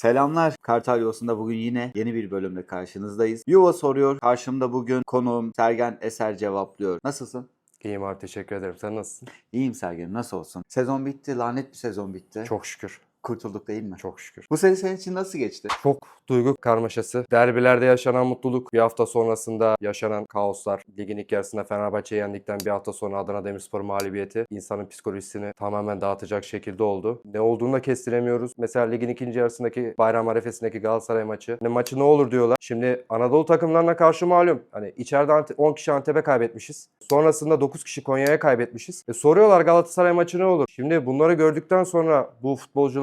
Selamlar. Kartal Yuvası'nda bugün yine yeni bir bölümle karşınızdayız. Yuva soruyor. Karşımda bugün konuğum Sergen Eser cevaplıyor. Nasılsın? İyiyim abi teşekkür ederim. Sen nasılsın? İyiyim Sergen. Nasıl olsun? Sezon bitti. Lanet bir sezon bitti. Çok şükür. Kurtulduk değil mi? Çok şükür. Bu sene senin için nasıl geçti? Çok duygu karmaşası. Derbilerde yaşanan mutluluk, bir hafta sonrasında yaşanan kaoslar, ligin ilk yarısında Fenerbahçe'yi yendikten bir hafta sonra Adana Demirspor mağlubiyeti insanın psikolojisini tamamen dağıtacak şekilde oldu. Ne olduğunu da kestiremiyoruz. Mesela ligin ikinci yarısındaki bayram arefesindeki Galatasaray maçı. Hani maçı ne olur diyorlar. Şimdi Anadolu takımlarına karşı malum. Hani içeride Ante- 10 kişi Antep'e kaybetmişiz. Sonrasında 9 kişi Konya'ya kaybetmişiz. E soruyorlar Galatasaray maçı ne olur? Şimdi bunları gördükten sonra bu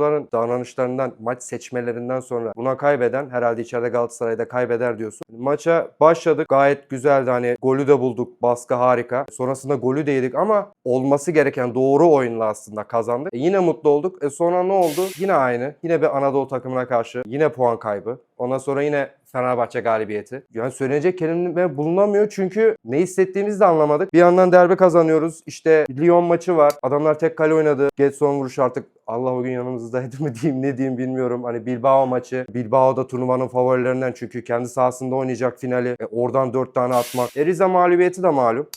futbolcuların davranışlarından, maç seçmelerinden sonra buna kaybeden herhalde içeride Galatasaray'da kaybeder diyorsun. Maça başladık. Gayet güzeldi. Hani golü de bulduk. Baskı harika. Sonrasında golü de yedik ama olması gereken doğru oyunla aslında kazandık. E yine mutlu olduk. E sonra ne oldu? Yine aynı. Yine bir Anadolu takımına karşı yine puan kaybı. Ondan sonra yine Fenerbahçe galibiyeti. Yani söylenecek kelime bulunamıyor çünkü ne hissettiğimizi de anlamadık. Bir yandan derbi kazanıyoruz. İşte Lyon maçı var. Adamlar tek kale oynadı. Getson vuruş artık Allah o gün yanımızdaydı mı diyeyim ne diyeyim bilmiyorum. Hani Bilbao maçı. Bilbao da turnuvanın favorilerinden çünkü kendi sahasında oynayacak finali. E, oradan 4 tane atmak. E, Rize mağlubiyeti de malum.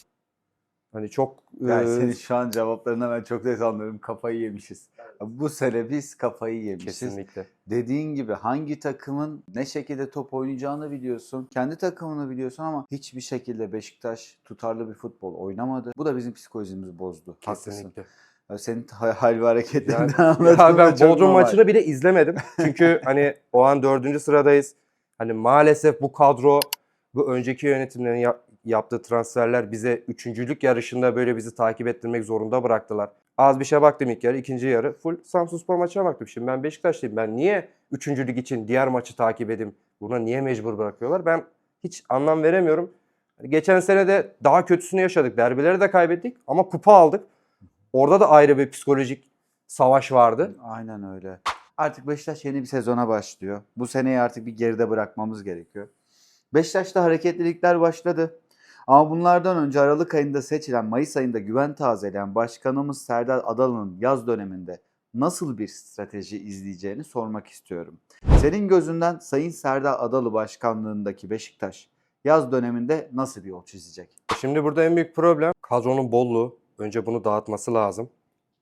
Hani çok Yani e, senin şu an cevaplarından ben çok net anlıyorum. Kafayı yemişiz. Bu sene biz kafayı yemişiz. kesinlikle. Dediğin gibi hangi takımın ne şekilde top oynayacağını biliyorsun. Kendi takımını biliyorsun ama hiçbir şekilde Beşiktaş tutarlı bir futbol oynamadı. Bu da bizim psikolojimizi bozdu. Haklısın. Kesinlikle. Ya Senin ha- hal ve hareketlerinden Yani, anladığım ya ben Bodrum maçını bile izlemedim. Çünkü hani o an dördüncü sıradayız. Hani maalesef bu kadro bu önceki yönetimlerin yaptığı transferler bize üçüncülük yarışında böyle bizi takip ettirmek zorunda bıraktılar. Az bir şey baktım ilk yarı, ikinci yarı full Samsunspor maçına baktım. Şimdi ben Beşiktaşlıyım. Ben niye üçüncülük için diğer maçı takip edeyim? Buna niye mecbur bırakıyorlar? Ben hiç anlam veremiyorum. Hani geçen sene de daha kötüsünü yaşadık. Derbileri de kaybettik ama kupa aldık. Orada da ayrı bir psikolojik savaş vardı. Aynen öyle. Artık Beşiktaş yeni bir sezona başlıyor. Bu seneyi artık bir geride bırakmamız gerekiyor. Beşiktaş'ta hareketlilikler başladı. Ama bunlardan önce Aralık ayında seçilen, Mayıs ayında güven tazeleyen Başkanımız Serdar Adalı'nın yaz döneminde nasıl bir strateji izleyeceğini sormak istiyorum. Senin gözünden Sayın Serdar Adalı başkanlığındaki Beşiktaş yaz döneminde nasıl bir yol çizecek? Şimdi burada en büyük problem kadronun bolluğu. Önce bunu dağıtması lazım.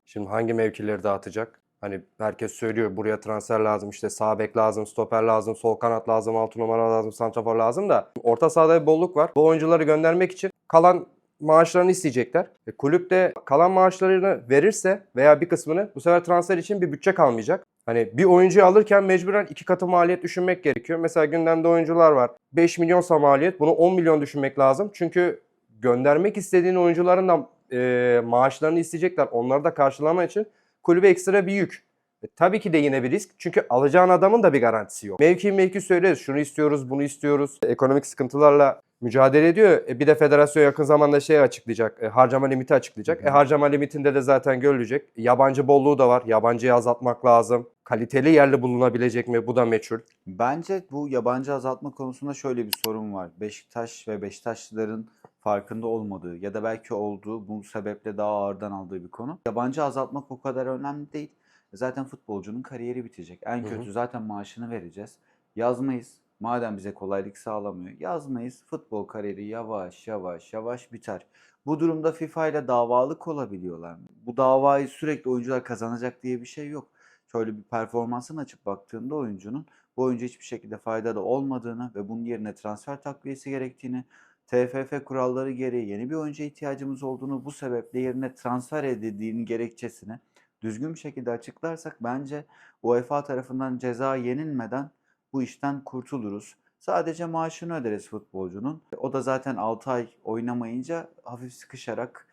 Şimdi hangi mevkileri dağıtacak? Hani herkes söylüyor buraya transfer lazım, işte sağ bek lazım, stoper lazım, sol kanat lazım, altı numara lazım, santrafor lazım da orta sahada bir bolluk var. Bu oyuncuları göndermek için kalan maaşlarını isteyecekler. E, kulüp de kalan maaşlarını verirse veya bir kısmını bu sefer transfer için bir bütçe kalmayacak. Hani bir oyuncuyu alırken mecburen iki katı maliyet düşünmek gerekiyor. Mesela gündemde oyuncular var. 5 milyonsa maliyet bunu 10 milyon düşünmek lazım. Çünkü göndermek istediğin oyuncuların da e, maaşlarını isteyecekler. Onları da karşılama için kulübe ekstra bir yük. E, tabii ki de yine bir risk. Çünkü alacağın adamın da bir garantisi yok. Mevki mevki söyleriz. Şunu istiyoruz, bunu istiyoruz. Ekonomik sıkıntılarla mücadele ediyor. E, bir de federasyon yakın zamanda şey açıklayacak. e, harcama limiti açıklayacak. E, harcama limitinde de zaten görülecek. Yabancı bolluğu da var. Yabancıyı azaltmak lazım. Kaliteli yerli bulunabilecek mi? Bu da meçhul. Bence bu yabancı azaltma konusunda şöyle bir sorun var. Beşiktaş ve Beşiktaşlıların farkında olmadığı ya da belki olduğu bu sebeple daha ağırdan aldığı bir konu. Yabancı azaltmak o kadar önemli değil. Zaten futbolcunun kariyeri bitecek. En kötü zaten maaşını vereceğiz. Yazmayız. Madem bize kolaylık sağlamıyor. Yazmayız. Futbol kariyeri yavaş yavaş yavaş biter. Bu durumda FIFA ile davalık olabiliyorlar. Bu davayı sürekli oyuncular kazanacak diye bir şey yok. Şöyle bir performansını açıp baktığında oyuncunun bu oyuncu hiçbir şekilde faydalı olmadığını ve bunun yerine transfer takviyesi gerektiğini, TFF kuralları gereği yeni bir oyuncuya ihtiyacımız olduğunu, bu sebeple yerine transfer edildiğinin gerekçesini düzgün bir şekilde açıklarsak bence UEFA tarafından ceza yenilmeden bu işten kurtuluruz. Sadece maaşını öderiz futbolcunun. O da zaten 6 ay oynamayınca hafif sıkışarak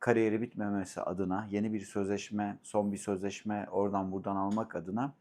kariyeri bitmemesi adına yeni bir sözleşme, son bir sözleşme oradan buradan almak adına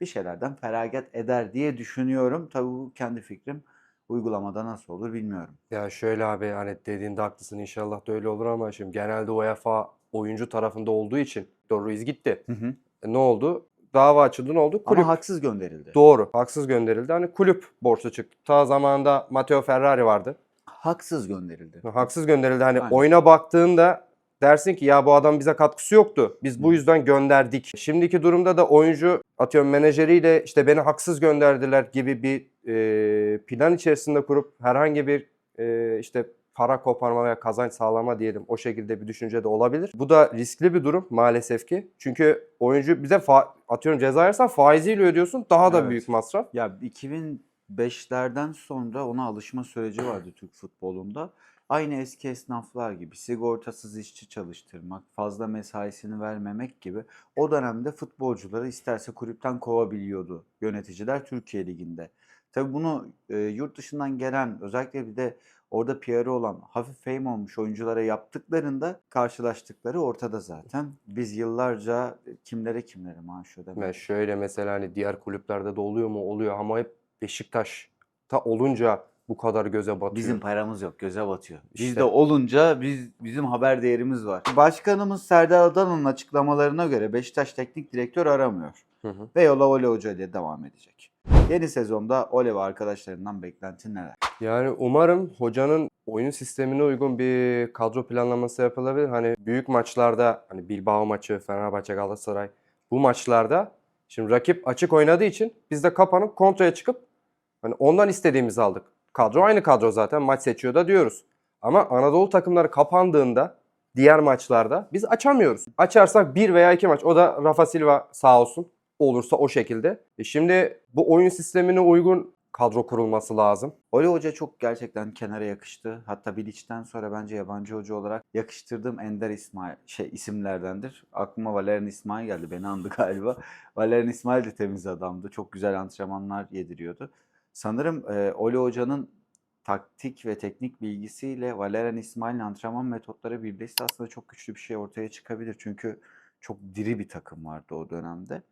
bir şeylerden feragat eder diye düşünüyorum. Tabii bu kendi fikrim. Uygulamada nasıl olur bilmiyorum. Ya şöyle abi hani dediğinde haklısın inşallah da öyle olur ama şimdi genelde UEFA oyuncu tarafında olduğu için Victor Ruiz gitti. Hı hı. E, ne oldu? Dava açıldı ne oldu? Kulüp. Ama haksız gönderildi. Doğru. Haksız gönderildi. Hani kulüp borçlu çıktı. Ta zamanında Matteo Ferrari vardı. haksız gönderildi. Haksız gönderildi. Hani Aynen. oyuna baktığında dersin ki ya bu adam bize katkısı yoktu. Biz bu yüzden gönderdik. Şimdiki durumda da oyuncu atıyorum menajeriyle işte beni haksız gönderdiler gibi bir e, plan içerisinde kurup herhangi bir e, işte para koparma veya kazanç sağlama diyelim o şekilde bir düşünce de olabilir. Bu da riskli bir durum maalesef ki. Çünkü oyuncu bize fa- atıyorum ceza yersen faiziyle ödüyorsun daha da Evet. büyük masraf. Ya 2005'lerden sonra ona alışma süreci vardı Türk futbolunda. Aynı eski esnaflar gibi sigortasız işçi çalıştırmak, fazla mesaisini vermemek gibi o dönemde futbolcuları isterse kulüpten kovabiliyordu yöneticiler Türkiye Ligi'nde. Tabii bunu e, yurt dışından gelen özellikle bir de orada PR'ı olan hafif fame olmuş oyunculara yaptıklarında karşılaştıkları ortada zaten. Biz yıllarca kimlere kimlere maaş ödemedik. Yani şöyle mesela hani diğer kulüplerde de oluyor mu? Oluyor ama hep Beşiktaş'ta olunca bu kadar göze batıyor. Bizim paramız yok, göze batıyor. İşte. Bizde olunca biz bizim haber değerimiz var. Başkanımız Serdar Adalı'nın açıklamalarına göre Beşiktaş teknik direktör aramıyor. Hı hı. Ve yola Ole Hoca ile devam edecek. Yeni sezonda Ole ve arkadaşlarından beklentin neler? Yani umarım hocanın oyun sistemine uygun bir kadro planlaması yapılabilir. Hani büyük maçlarda hani Bilbao maçı, Fenerbahçe, Galatasaray bu maçlarda şimdi rakip açık oynadığı için biz de kapanıp kontraya çıkıp hani ondan istediğimizi aldık. Kadro aynı kadro zaten maç seçiyor da diyoruz. Ama Anadolu takımları kapandığında diğer maçlarda biz açamıyoruz. Açarsak bir veya iki maç o da Rafa Silva sağ olsun olursa o şekilde. E şimdi bu oyun sistemine uygun kadro kurulması lazım. Ole Hoca çok gerçekten kenara yakıştı. Hatta Bilic'ten sonra bence yabancı hoca olarak yakıştırdığım ender İsmail şey isimlerdendir. Aklıma Valerian İsmail geldi. Beni andı galiba. Valerian İsmail de temiz adamdı. Çok güzel antrenmanlar yediriyordu. Sanırım e, Ole Hoca'nın taktik ve teknik bilgisiyle Valerian İsmail'in antrenman metotları birleşse aslında çok güçlü bir şey ortaya çıkabilir. Çünkü çok diri bir takım vardı o dönemde.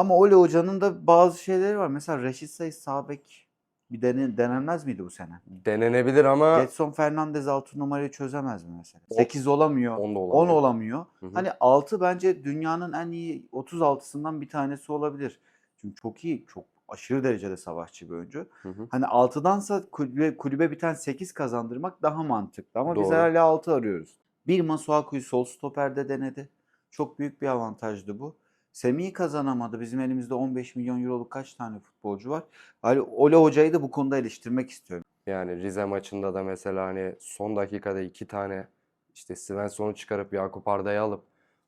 Ama Ole Hoca'nın da bazı şeyleri var. Mesela Reşit Sayıs sağ bek bir dene, denenmez miydi bu sene? Denenebilir ama Getson Fernandez 6 numarayı çözemez mi mesela? O- 8 olamıyor. 10 da 10 olamıyor. olamıyor. Hı hı. Hani 6 bence dünyanın en iyi 36'sından bir tanesi olabilir. Çünkü çok iyi, çok aşırı derecede savaşçı bir oyuncu. Hı hı. Hani 6'dansa kulübe, kulübe biten 8 kazandırmak daha mantıklı. Ama biz Doğru. hala 6 arıyoruz. Bir Masuaku'yu sol stoperde denedi. Çok büyük bir avantajdı bu. Semih'i kazanamadı. Bizim elimizde 15 milyon euroluk kaç tane futbolcu var? Hani Ole Hoca'yı da bu konuda eleştirmek istiyorum. Yani Rize maçında da mesela hani son dakikada iki tane işte Svensson'u çıkarıp Yakup Arda'yı alıp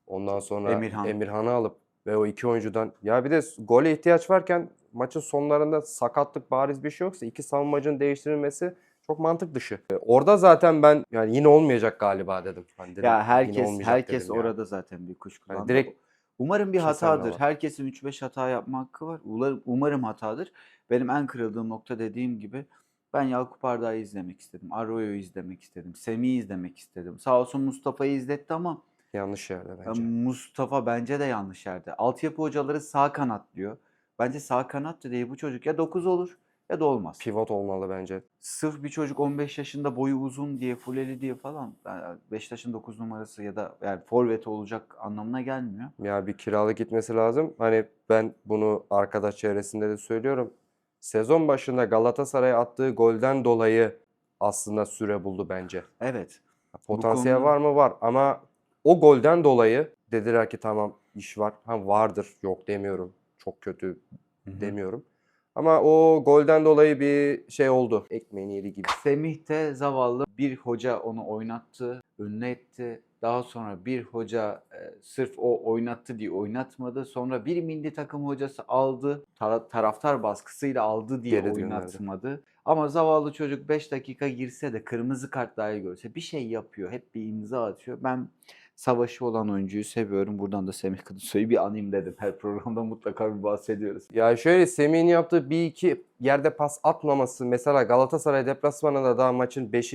ondan sonra Emirhan. Emirhan'ı alıp ve o iki oyuncudan ya bir de gole ihtiyaç varken maçın sonlarında sakatlık bariz bir şey yoksa iki savunmacının değiştirilmesi çok mantık dışı. E, Orada zaten ben yani yine olmayacak galiba dedim. Hani dedim, Ya herkes herkes dedim orada zaten bir kuşkulandı. Hani direkt Umarım bir de hatadır. Herkesin 3-5 hata yapma hakkı var. Umarım, umarım hatadır. Benim en kırıldığım nokta dediğim gibi ben Yakup Arda'yı izlemek istedim. Arroyo'yu izlemek istedim. Semih'i izlemek istedim. Sağ olsun Mustafa'yı izletti ama yanlış yerde bence. Mustafa bence de yanlış yerde. Altyapı hocaları sağ kanat diyor. Bence sağ kanat da değil bu çocuk ya 9 olur ya da olmaz. Pivot olmalı bence. Sırf bir çocuk 15 yaşında boyu uzun diye, fuleli diye falan yani Beşiktaş'ın 9 numarası ya da yani forvet olacak anlamına gelmiyor. Ya bir kiralık gitmesi lazım. Hani ben bunu arkadaş çevresinde de söylüyorum. Sezon başında Galatasaray'a attığı golden dolayı aslında süre buldu bence. Evet. Potansiyel konuda- var mı? Var. Ama o golden dolayı dediler ki tamam iş var. Ha vardır. Yok demiyorum. Çok kötü demiyorum. Ama o golden dolayı bir şey oldu. Ekmeğini yedi gibi. Semih de zavallı bir hoca onu oynattı, önüne etti. Daha sonra bir hoca e, sırf o oynattı diye oynatmadı. Sonra bir milli takım hocası aldı. tara- taraftar baskısıyla aldı diye Geri oynatmadı. Ama zavallı çocuk 5 dakika girse de kırmızı kart dahi görse bir şey yapıyor. Hep bir imza atıyor. Ben savaşı olan oyuncuyu seviyorum. Buradan da Semih Kılıçsoy'u bir anayım dedim. Her programda mutlaka bir bahsediyoruz. Ya şöyle Semih'in yaptığı bir iki yerde pas atmaması mesela Galatasaray deplasmanında daha maçın 5.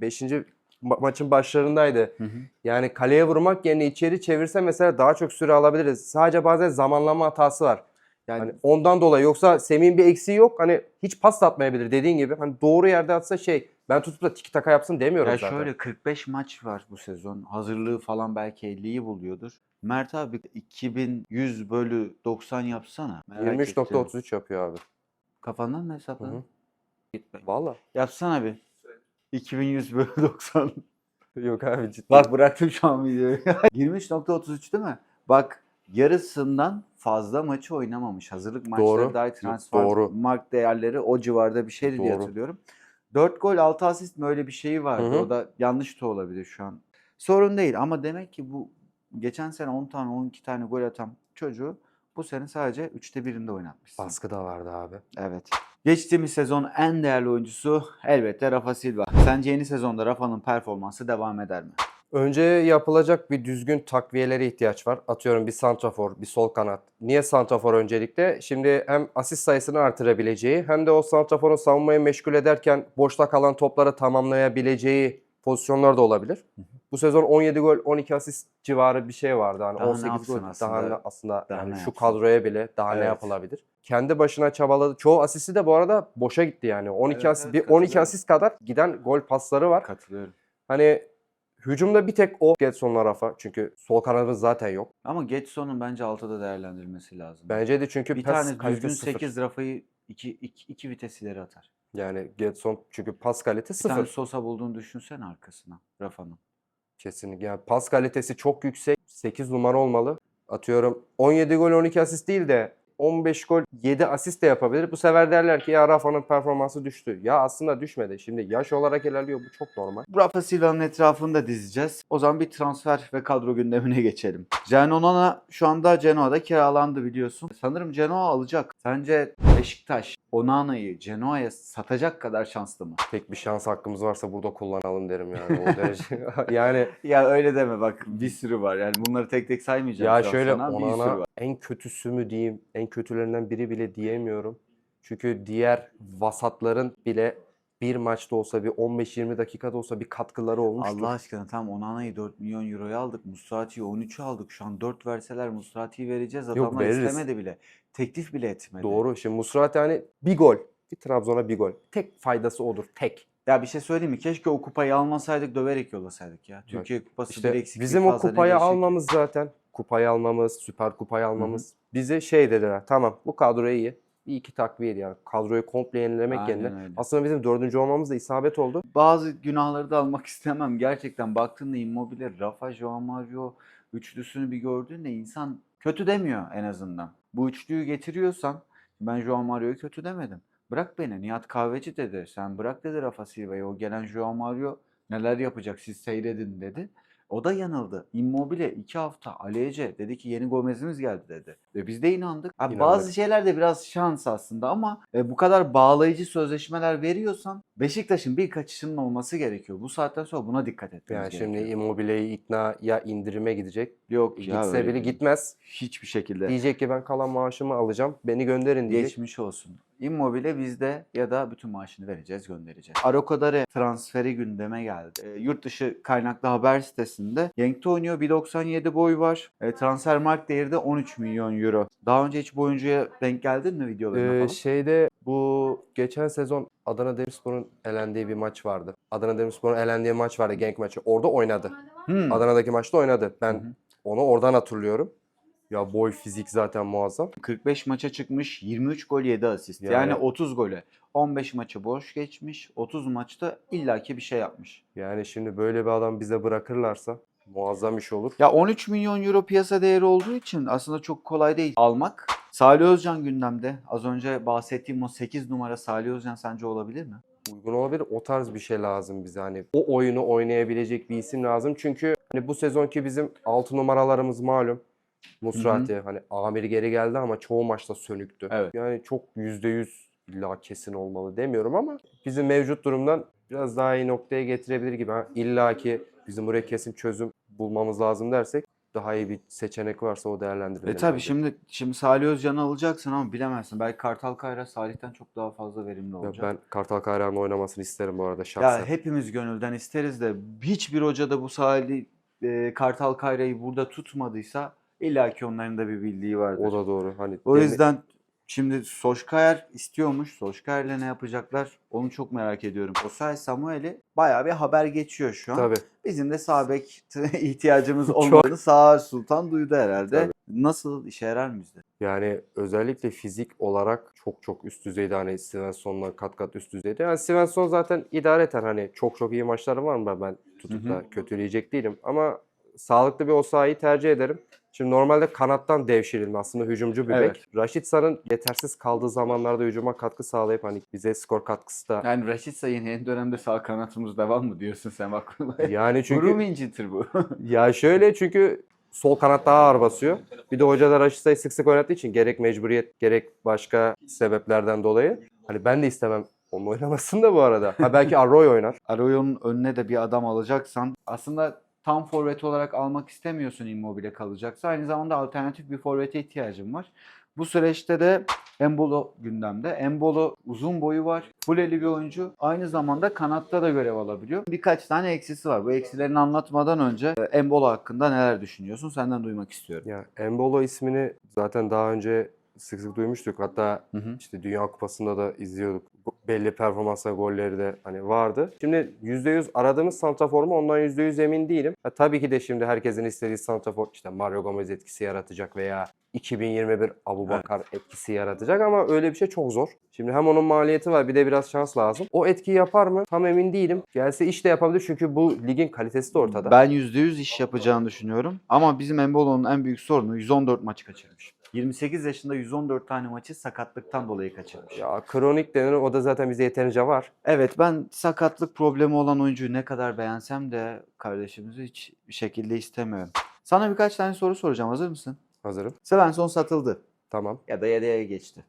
5. maçın başlarındaydı. Yani kaleye vurmak yerine içeri çevirse mesela daha çok süre alabiliriz. Sadece bazen zamanlama hatası var. Yani Hani ondan dolayı yoksa Semih'in bir eksiği yok. Hani hiç pas atmayabilir dediğin gibi. Hani doğru yerde atsa şey ben tutup da tiki taka yapsın demiyorum Ya zaten. şöyle 45 maç var bu sezon. Hazırlığı falan belki 50'yi buluyordur. Mert abi 2100 bölü 90 yapsana. Merak ettim. 23.33 yapıyor abi. Kafandan mı Hı hesapladın? hı. Gitme. Valla. Yapsana bir. 2100 bölü 90. Yok abi ciddi. Bak bıraktım şu an videoyu. 23.33 değil mi? Bak yarısından fazla maçı oynamamış. Hazırlık maçları Doğru. dahi transfer Doğru. mark değerleri o civarda bir şeydi diye Doğru. hatırlıyorum. 4 gol 6 asist mi öyle bir şeyi vardı. Hı hı. O da yanlış da olabilir şu an. Sorun değil ama demek ki bu geçen sene 10 tane 12 tane gol atan çocuğu bu sene sadece 3'te birinde oynatmışsın. Baskı da vardı abi. Evet. Geçtiğimiz sezon en değerli oyuncusu elbette Rafa Silva. Sence yeni sezonda Rafa'nın performansı devam eder mi? Önce yapılacak bir düzgün takviyelere ihtiyaç var. Atıyorum bir santrafor, bir sol kanat. Niye santrafor öncelikle? Şimdi hem asist sayısını artırabileceği hem de o santraforun savunmayı meşgul ederken boşta kalan topları tamamlayabileceği pozisyonlar da olabilir. Bu sezon 17 gol, 12 asist civarı bir şey vardı. Hani Daha ne 18 yapsın gol aslında? daha ne, aslında Daha yani ne şu yapsın? kadroya bile daha ne Evet. yapılabilir? Kendi başına çabaladı. Çoğu asisti de bu arada boşa gitti yani. 12 Evet, asist, evet, bir 12 katılıyorum. asist kadar giden gol pasları var. Katılıyorum. Hani hücumda bir tek o Getson'la Rafa. Çünkü sol kanadımız zaten yok. Ama Getson'un bence altıda değerlendirilmesi lazım. Bence de çünkü bir pas tane düzgün sıfır. 8 Rafa'yı 2 2 2 vites ileri atar. Yani Getson çünkü pas Bir tane sıfır. Sosa bulduğunu düşünsene arkasına Rafa'nın. Kesinlikle. Yani pas kalitesi çok yüksek. 8 numara olmalı. Atıyorum 17 gol 12 asist değil de 15 gol 7 asist de yapabilir. Bu sefer derler ki ya Rafa'nın performansı düştü. Ya aslında düşmedi. Şimdi yaş olarak ilerliyor bu çok normal. Rafa Silva'nın etrafında dizeceğiz. O zaman bir transfer ve kadro gündemine geçelim. Can Onana şu anda Genoa'da kiralandı biliyorsun. Sanırım Genoa alacak. Sence Beşiktaş Onana'yı Genoa'ya satacak kadar şanslı mı? Tek bir şans hakkımız varsa burada kullanalım derim yani o derece. yani Ya öyle deme bak bir sürü var. Yani bunları tek tek saymayacağım. ya şöyle sana. Bir sürü Onana var. en kötüsü mü diyeyim, en kötülerinden biri bile diyemiyorum. Çünkü diğer vasatların bile bir maçta olsa bir 15-20 dakikada olsa bir katkıları olmuştur. Allah aşkına tam Onana'yı 4 milyon euroya aldık. Musrati'yi 13'ü aldık. Şu an 4 verseler Musrati'yi vereceğiz. Yok, Adamlar veririz. istemedi bile. Teklif bile etmedi. Doğru. Şimdi Musrati hani bir gol. Bir Trabzon'a bir gol. Tek faydası odur. Tek. Ya bir şey söyleyeyim mi? Keşke o kupayı almasaydık döverek yollasaydık ya. Türkiye kupası İşte bir eksiklik bizim o kupayı ki? almamız zaten. Kupayı almamız, süper kupayı almamız. Bize şey dediler. Tamam bu kadro iyi. Bir iki takviye yani. Kadroyu komple yenilemek Aynen yerine. öyle. Aslında bizim dördüncü olmamız da isabet oldu. Bazı günahları da almak istemem. Gerçekten baktığında Immobile, Rafa, Joao Mario üçlüsünü bir gördüğünde insan kötü demiyor en azından. Bu üçlüyü getiriyorsan ben Joao Mario'yu kötü demedim. Bırak beni. Nihat Kahveci dedi. Sen bırak dedi Rafa Silva'yı. O gelen Joao Mario neler yapacak siz seyredin dedi. O da yanıldı. Immobile iki hafta Alece dedi ki yeni Gomez'imiz geldi dedi. Ve biz de inandık. Abi İnandık. bazı şeyler de biraz şans aslında ama e, bu kadar bağlayıcı sözleşmeler veriyorsan Beşiktaş'ın bir kaçışının olması gerekiyor. Bu saatten sonra buna dikkat etmemiz Yani şimdi gerekiyor. Immobile'yi ikna ya indirime gidecek. Yok ya Gitse öyle bile değil. gitmez. Hiçbir şekilde. Diyecek ki ben kalan maaşımı alacağım. Beni gönderin diyecek. Geçmiş olsun. Immobile bizde ya da bütün maaşını vereceğiz, göndereceğiz. Arokodare transferi gündeme geldi. E, yurt dışı kaynaklı haber sitesinde Genk'te oynuyor. 1.97 boy var. E, transfer mark değeri de 13 milyon euro. Daha önce hiç bu oyuncuya denk geldin mi videolarına Ee, falan? şeyde bu geçen sezon Adana Demirspor'un elendiği bir maç vardı. Adana Demirspor'un elendiği maç vardı Genk maçı. Orada oynadı. Hmm. Adana'daki maçta oynadı. Ben Hı hı. onu oradan hatırlıyorum. Ya boy fizik zaten muazzam. 45 maça çıkmış, 23 gol 7 asist. Yani, Yani- 30 gole. 15 maçı boş geçmiş, 30 maçta illaki bir şey yapmış. Yani şimdi böyle bir adam bize bırakırlarsa muazzam iş olur. Ya 13 milyon euro piyasa değeri olduğu için aslında çok kolay değil almak. Salih Özcan gündemde. Az önce bahsettiğim o 8 numara Salih Özcan sence olabilir mi? Uygun olabilir. O tarz bir şey lazım bize. Hani o oyunu oynayabilecek bir isim lazım. Çünkü hani bu sezonki bizim 6 numaralarımız malum. Musrati hani Amir geri geldi ama çoğu maçta sönüktü. Evet. Yani çok %100 illa kesin olmalı demiyorum ama bizim mevcut durumdan biraz daha iyi noktaya getirebilir gibi. Ha, İlla ki bizim buraya kesin çözüm bulmamız lazım dersek daha iyi bir seçenek varsa o değerlendirelim. E tabi şimdi şimdi Salih Özcan'ı alacaksın ama bilemezsin. Belki Kartal Kayra Salih'ten çok daha fazla verimli olacak. ben Kartal Kayra'nın oynamasını isterim bu arada şahsen. Ya hepimiz gönülden isteriz de hiçbir hoca da bu Salih e, Kartal Kayra'yı burada tutmadıysa illaki onların da bir bildiği vardır. O da doğru. Hani O demi- yüzden şimdi Soşkayer istiyormuş. Soşkayer'le ne yapacaklar? Onu çok merak ediyorum. Osay Samuel'i bayağı bir haber geçiyor şu an. Tabii. Bizim de sağ bek ihtiyacımız olmadığını Sağ Sultan duydu herhalde. Tabii. Nasıl işe yarar mı bizde? Yani özellikle fizik olarak çok çok üst düzeyde hani Svensson'la kat kat üst düzeyde. Yani Svensson zaten idareten hani çok çok iyi maçları var mı ben tutup da kötüleyecek değilim. Ama sağlıklı bir Osayi'yi tercih ederim. Şimdi normalde kanattan devşirilme aslında hücumcu bir Evet. bek. Raşit Sar'ın yetersiz kaldığı zamanlarda hücuma katkı sağlayıp hani bize skor katkısı da Yani Raşit Sayın yeni dönemde sağ kanatımız devam mı diyorsun sen bak. yani Çünkü... mu incitir bu? ya şöyle çünkü sol kanat daha ağır basıyor. Bir de hoca da Raşit Say'ı sık sık oynattığı için gerek mecburiyet gerek başka sebeplerden dolayı hani ben de istemem onun oynamasını da bu arada. Ha belki Arroyo oynar. Arroyo'nun önüne de bir adam alacaksan aslında tam forvet olarak almak istemiyorsun Immobile kalacaksa. Aynı zamanda alternatif bir forvete ihtiyacın var. Bu süreçte de Embolo gündemde. Embolo uzun boyu var. Fuleli bir oyuncu. Aynı zamanda kanatta da görev alabiliyor. Birkaç tane eksisi var. Bu eksilerini anlatmadan önce Embolo hakkında neler düşünüyorsun? Senden duymak istiyorum. Ya Embolo ismini zaten daha önce sık sık duymuştuk. Hatta Hı hı. işte Dünya Kupası'nda da izliyorduk. Belli performansla golleri de hani vardı. Şimdi %100 aradığımız santrafor mu ondan %100 emin değilim. Ha, tabii ki de şimdi herkesin istediği santrafor işte Mario Gomez etkisi yaratacak veya 2021 Abubakar etkisi yaratacak ama öyle bir şey çok zor. Şimdi hem onun maliyeti var bir de biraz şans lazım. O etkiyi yapar mı? Tam emin değilim. Gelse iş de yapabilir çünkü bu ligin kalitesi de ortada. Ben %100 iş yapacağını düşünüyorum. Ama bizim Embolo'nun en büyük sorunu 114 maç kaçırmış. 28 yaşında 114 tane maçı sakatlıktan dolayı kaçırmış. Ya kronik denir o da zaten bize yeterince var. Evet ben sakatlık problemi olan oyuncuyu ne kadar beğensem de kardeşimizi hiç bir şekilde istemiyorum. Sana birkaç tane soru soracağım. Hazır mısın? Hazırım. Svensson satıldı Tamam. ya da yedeğe geçti.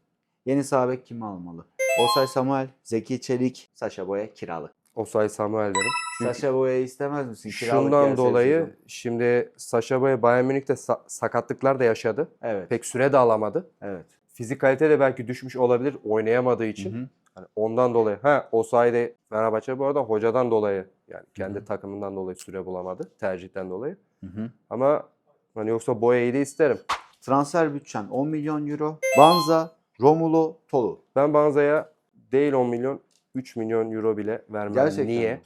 Yeni sağ bek kimi almalı? Osay Samuel, Zeki Çelik, Saşa Boya kiralık. Osay Samuel derim. Çünkü Saşa Boya'yı istemez misin? Kiralık şundan dolayı sezon. şimdi Saşa Boy Bayern Münih'te sa- sakatlıklar da yaşadı. Evet. Pek süre de alamadı. Evet. Fizik kalite de belki düşmüş olabilir oynayamadığı Hı için. hı. Hani ondan dolayı. Ha Osay da Fenerbahçe bu arada hocadan dolayı yani kendi hı. takımından dolayı süre bulamadı. Tercihten dolayı. Hı hı. Ama hani yoksa Boya'yı da isterim. Transfer bütçen 10 milyon euro. Banza, Romulo, Tolu. Ben Banza'ya değil 10 milyon 3 milyon euro bile vermem. Gerçekten Niye? mi?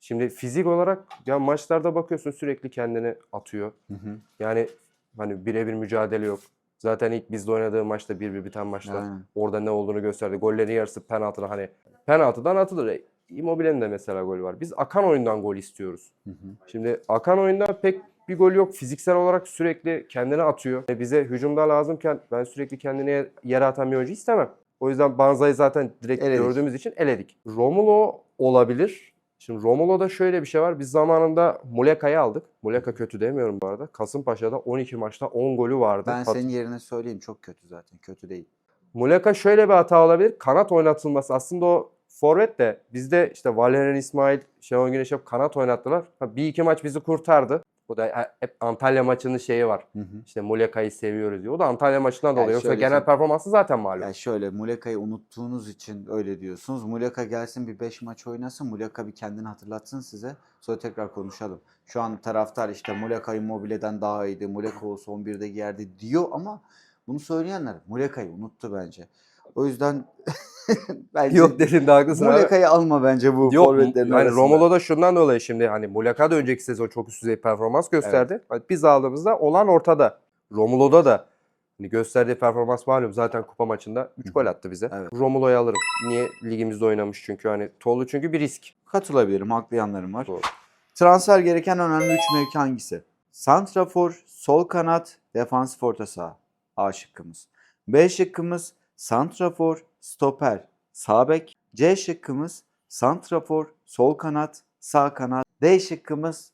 Şimdi fizik olarak ya maçlarda bakıyorsun sürekli kendini atıyor. Hı hı. Yani hani birebir mücadele yok. Zaten ilk bizde oynadığı maçta bir bir biten maçta Aynen. orada ne olduğunu gösterdi. Gollerin yarısı penaltıdan hani penaltıdan atılır. E, Immobile'nin de mesela golü var. Biz akan oyundan gol istiyoruz. Hı hı. Şimdi akan oyunda pek bir gol yok. Fiziksel olarak sürekli kendini atıyor. E, bize hücumda lazımken ben sürekli kendini yere atan bir oyuncu istemem. O yüzden Banza'yı zaten direkt Eledik. gördüğümüz için eledik. Romulo olabilir. Şimdi Romulo'da şöyle bir şey var. Biz zamanında Muleka'yı aldık. Muleka kötü demiyorum bu arada. Kasımpaşa'da 12 maçta 10 golü vardı. Ben Hat- senin yerine söyleyeyim çok kötü zaten. Kötü değil. Muleka şöyle bir hata olabilir. Kanat oynatılması. Aslında o forvet de bizde işte Valerian İsmail, Şenol Güneş hep kanat oynattılar. Ha, bir iki maç bizi kurtardı. Bu da hep Antalya maçının şeyi var. Hı hı. İşte Muleka'yı seviyoruz diyor. O da Antalya maçından Yani dolayı. Yoksa genel performansı zaten malum. Yani şöyle Muleka'yı unuttuğunuz için öyle diyorsunuz. Muleka gelsin bir 5 maç oynasın. Muleka bir kendini hatırlatsın size. Sonra tekrar konuşalım. Şu an taraftar işte Muleka Immobile'den daha iyiydi. Muleka olsa 11'de giyerdi diyor ama bunu söyleyenler Muleka'yı unuttu bence. O yüzden bence Yok dedin de haklısın abi. Muleka'yı alma bence bu Yok forvetlerin yani arasında. Romulo da şundan dolayı şimdi hani Muleka da önceki sezon çok üst düzey performans gösterdi. Hani biz aldığımızda olan ortada. Romulo'da da hani gösterdiği performans malum zaten kupa maçında 3 gol attı bize. Evet. Romulo'yu alırım. Niye ligimizde oynamış çünkü hani Tolu çünkü bir risk. Katılabilirim. Haklı yanlarım var. Doğru. Transfer gereken önemli 3 mevki hangisi? Santrafor, sol kanat, defansif orta saha. A şıkkımız. B şıkkımız santrafor, stoper, sağ bek. C şıkkımız santrafor, sol kanat, sağ kanat. D şıkkımız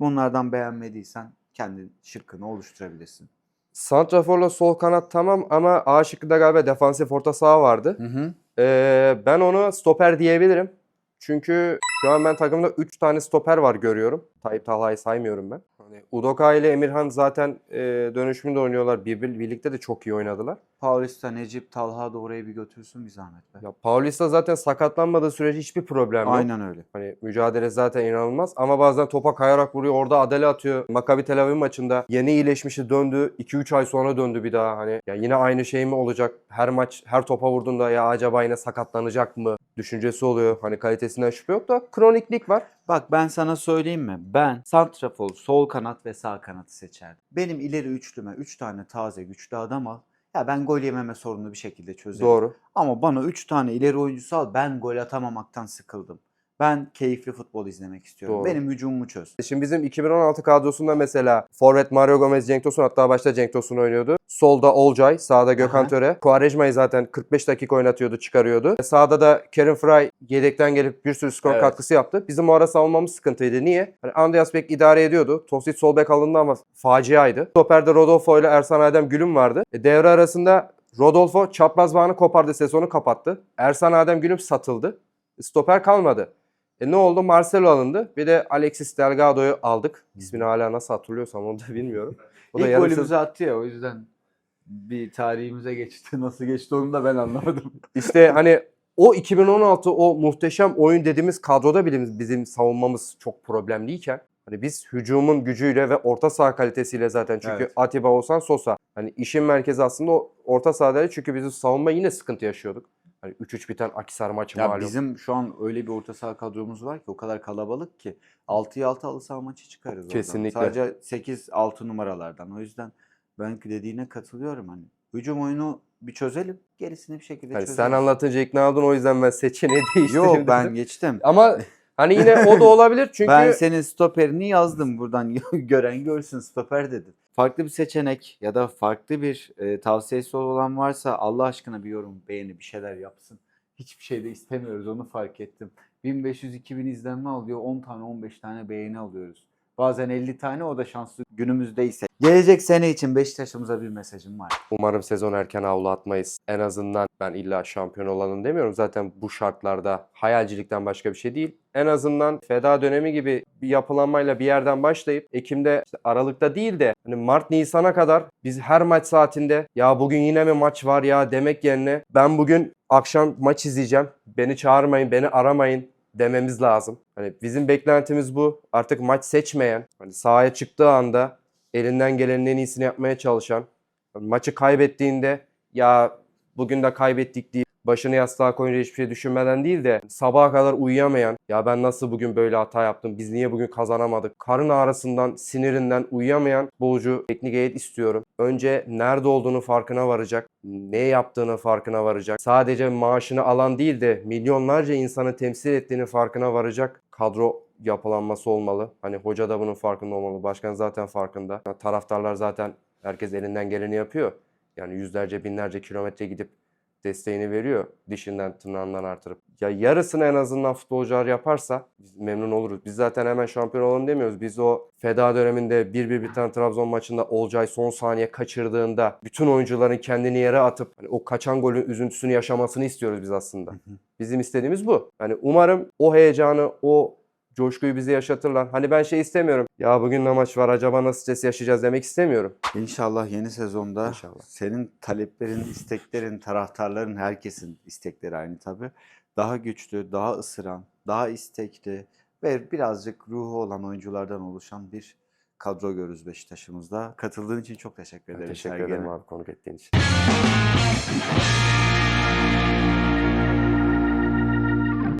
bunlardan beğenmediysen kendi şıkkını oluşturabilirsin. Santrafor'la sol kanat tamam ama A şıkkında galiba defansif orta saha vardı. Hı hı. Ee, ben onu stoper diyebilirim. Çünkü şu an ben takımda 3 tane stoper var görüyorum. Tayyip Talha'yı saymıyorum ben. Hani Udoka ile Emirhan zaten e, dönüşümde oynuyorlar. Bir, birlikte de çok iyi oynadılar. Paulista, Necip, Talha da orayı bir götürsün bir zahmet be. Ya Paulista zaten sakatlanmadığı sürece hiçbir problem yok. Aynen öyle. Hani mücadele zaten inanılmaz ama bazen topa kayarak vuruyor. Orada adele atıyor. Maccabi Tel Aviv maçında yeni iyileşmişti döndü. 2-3 ay sonra döndü bir daha. Hani ya yine aynı şey mi olacak? Her maç her topa vurduğunda ya acaba yine sakatlanacak mı? Düşüncesi oluyor. Hani kalitesinden şüphe yok da kroniklik var. Bak ben sana söyleyeyim mi? Ben santrafor, sol kanat ve sağ kanatı seçerdim. Benim ileri üçlüme 3 tane taze güçlü adam al. Ya ben gol yememe sorununu bir şekilde çözerim. Doğru. Ama bana 3 tane ileri oyuncusu al. Ben gol atamamaktan sıkıldım. Ben keyifli futbol izlemek istiyorum. Doğru. Benim hücumumu çöz. Şimdi bizim 2016 kadrosunda mesela Forvet Mario Gomez, Cenk Tosun hatta başta Cenk Tosun oynuyordu. Solda Olcay, sağda Gökhan Aha. Töre. Quaresma'yı zaten 45 dakika oynatıyordu, çıkarıyordu. Sağda da Kevin Fry yedekten gelip bir sürü skor Evet. katkısı yaptı. Bizim o ara savunmamız sıkıntıydı. Niye? Hani Andreas Beck idare ediyordu. Tosic sol bek alındı ama faciaydı. Stoper'de Rodolfo ile Ersan Adem Gülüm vardı. E, devre arasında Rodolfo çapraz bağını kopardı, sezonu kapattı. Ersan Adem Gülüm satıldı. Stoper kalmadı. E ne oldu? Marcelo alındı. Bir de Alexis Delgado'yu aldık. İsmini hala nasıl hatırlıyorsam onu da bilmiyorum. O da İlk golümüzü sezon- attı ya o yüzden bir tarihimize geçti. Nasıl geçti onu da ben anlamadım. İşte hani o 2016 o muhteşem oyun dediğimiz kadroda bile bizim savunmamız çok problemliyken hani biz hücumun gücüyle ve orta saha kalitesiyle zaten çünkü Evet. Atiba olsan Sosa hani işin merkezi aslında o orta sahadaydı çünkü bizim savunma yine sıkıntı yaşıyorduk. Hani 3-3 biten Akisar maçı Ya malum. bizim şu an öyle bir orta saha kadromuz var ki o kadar kalabalık ki 6'ya 6 halı saha maçı çıkarız oradan. Kesinlikle. Sadece 8-6 numaralardan. O yüzden ben dediğine katılıyorum hani. Hücum oyunu bir çözelim. Gerisini bir şekilde Hani çözeriz. sen anlatınca ikna oldun o yüzden ben seçeneği değiştirdim. Yok ben geçtim. Ama hani yine o da olabilir çünkü Ben senin stoperini yazdım buradan gören görsün stoper dedim. Farklı bir seçenek ya da farklı bir e, tavsiyesi olan varsa Allah aşkına bir yorum, beğeni, bir şeyler yapsın. Hiçbir şey de istemiyoruz onu fark ettim. 1500-2000 izlenme alıyor 10 tane 15 tane beğeni alıyoruz. Bazen 50 tane o da şanslı günümüzdeyse. Gelecek sene için Beşiktaş'ımıza bir mesajım var. Umarım sezon erken avlu atmayız. En azından ben illa şampiyon olalım demiyorum. Zaten bu şartlarda hayalcilikten başka bir şey değil. En azından feda dönemi gibi bir yapılanmayla bir yerden başlayıp Ekim'de işte Aralık'ta değil de hani Mart Nisan'a kadar biz her maç saatinde ya bugün yine mi maç var ya demek yerine ben bugün akşam maç izleyeceğim. Beni çağırmayın, beni aramayın dememiz lazım. Hani bizim beklentimiz bu. Artık maç seçmeyen, hani sahaya çıktığı anda elinden gelenin en iyisini yapmaya çalışan, maçı kaybettiğinde ya bugün de kaybettik diye başını yastığa koyunca hiçbir şey düşünmeden değil de sabaha kadar uyuyamayan ya ben nasıl bugün böyle hata yaptım biz niye bugün kazanamadık karın ağrısından sinirinden uyuyamayan futbolcu teknik heyet istiyorum. Önce nerede olduğunu farkına varacak, ne yaptığını farkına varacak. Sadece maaşını alan değil de milyonlarca insanı temsil ettiğini farkına varacak kadro yapılanması olmalı. Hani hoca da bunun farkında olmalı. Başkan zaten farkında. Taraftarlar zaten herkes elinden geleni yapıyor. Yani yüzlerce binlerce kilometre gidip desteğini veriyor dişinden tırnağından artırıp. Ya yarısını en azından futbolcular yaparsa biz memnun oluruz. Biz zaten hemen şampiyon olalım demiyoruz. Biz o feda döneminde 1-1 biten Trabzon maçında Olcay son saniye kaçırdığında bütün oyuncuların kendini yere atıp hani o kaçan golün üzüntüsünü yaşamasını istiyoruz biz aslında. Bizim istediğimiz bu. Yani umarım o heyecanı, o coşkuyu bize yaşatırlar. Hani ben şey istemiyorum. Ya bugün ne maç var acaba nasıl stres yaşayacağız demek istemiyorum. İnşallah yeni sezonda İnşallah. senin taleplerin, isteklerin, taraftarların, herkesin istekleri aynı tabii. Daha güçlü, daha ısıran, daha istekli ve birazcık ruhu olan oyunculardan oluşan bir kadro görürüz Beşiktaş'ımızda. Katıldığın için çok teşekkür Ben ederim. teşekkür Sergen'e. ederim abi konuk ettiğin için.